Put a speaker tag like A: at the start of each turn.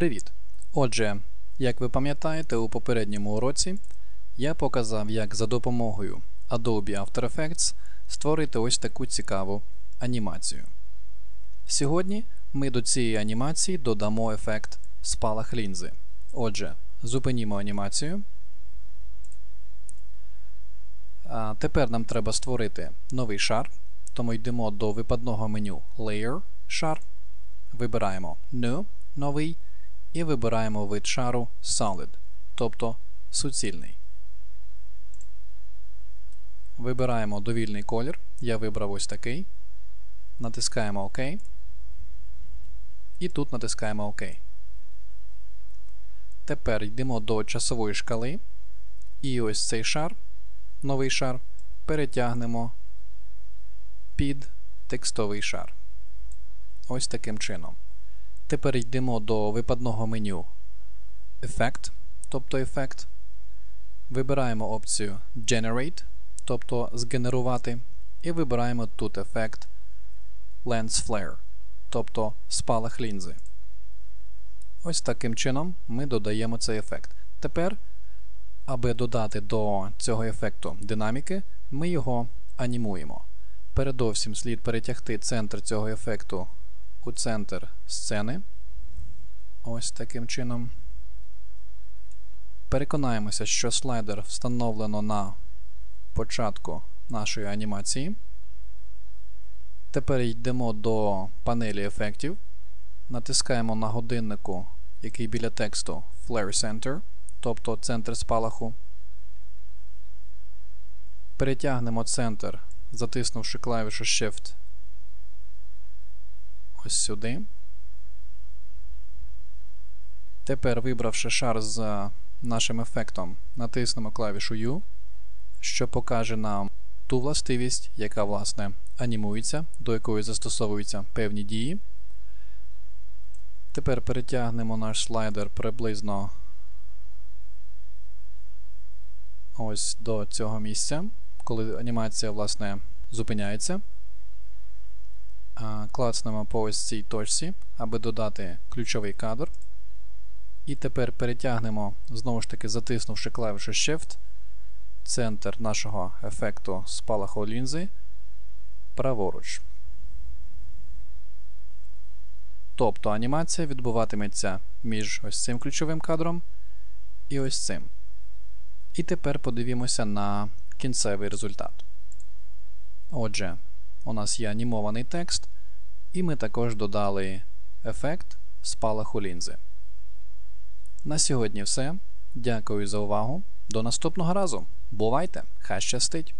A: Привіт! Отже, як ви пам'ятаєте, у попередньому уроці я показав, як за допомогою Adobe After Effects створити ось таку цікаву анімацію. Сьогодні ми до цієї анімації додамо ефект спалах лінзи. Отже, зупинімо анімацію. А Тепер нам треба створити новий шар, тому йдемо до випадного меню Layer шар. Вибираємо New, новий і вибираємо вид шару Solid, тобто суцільний. Вибираємо довільний колір. Я вибрав ось такий. Натискаємо ОК. І тут натискаємо ОК. Тепер йдемо до часової шкали. І ось цей шар, новий шар, перетягнемо під текстовий шар. Ось таким чином. Тепер йдемо до випадного меню Effect, тобто ефект. Вибираємо опцію Generate, тобто згенерувати, і вибираємо тут ефект Lens Flare, тобто спалах лінзи. Ось таким чином ми додаємо цей ефект. Тепер, аби додати до цього ефекту динаміки, ми його анімуємо. Передовсім слід перетягти центр цього ефекту у центр сцени. Ось таким чином. Переконаємося, що слайдер встановлено на початку нашої анімації. Тепер йдемо до панелі ефектів. Натискаємо на годиннику, який біля тексту Flare Center, тобто центр спалаху. Перетягнемо центр, затиснувши клавішу Shift ось сюди. Тепер, вибравши шар з нашим ефектом, натиснемо клавішу U, що покаже нам ту властивість, яка, власне, анімується, до якої застосовуються певні дії. Тепер перетягнемо наш слайдер приблизно ось до цього місця, коли анімація, власне, зупиняється клацнемо по ось цій точці, аби додати ключовий кадр. І тепер перетягнемо, знову ж таки, затиснувши клавішу Shift, центр нашого ефекту спалаху лінзи праворуч. Тобто анімація відбуватиметься між ось цим ключовим кадром і ось цим. І тепер подивімося на кінцевий результат. Отже, у нас є анімований текст, і ми також додали ефект спалаху лінзи. На сьогодні все. Дякую за увагу. До наступного разу. Бувайте! Хай щастить!